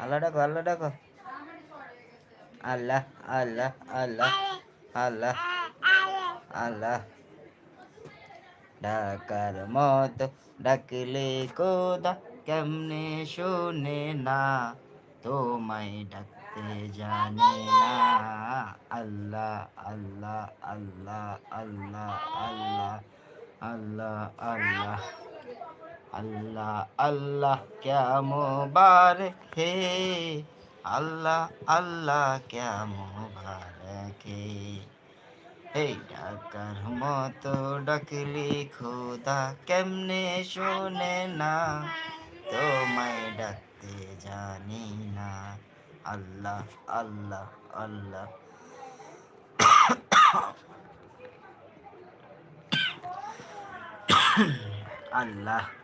আল্লাহ ডাকো আল্লাহ ডাকো। আল্লাহ আল্লাহ আল্লাহ আল্লাহ আল্লাহ। ডাকার মতো ডাকলে কোদা কেমনে শুনে না? তোমায় ডাকতে জানি না। আল্লাহ আল্লাহ আল্লাহ আল্লাহ আল্লাহ আল্লাহ আল্লাহ। আল্লাহ আল্লাহ ক্যা মোবারক হে আল্লাহ আল্লাহ ক্যা মোবারক হে এই ডাকার মতো ডাকলি খোদা কেমনে শোনে না? তোমায় ডাকতে জানি না। আল্লাহ আল্লাহ আল্লাহ। আল্লাহ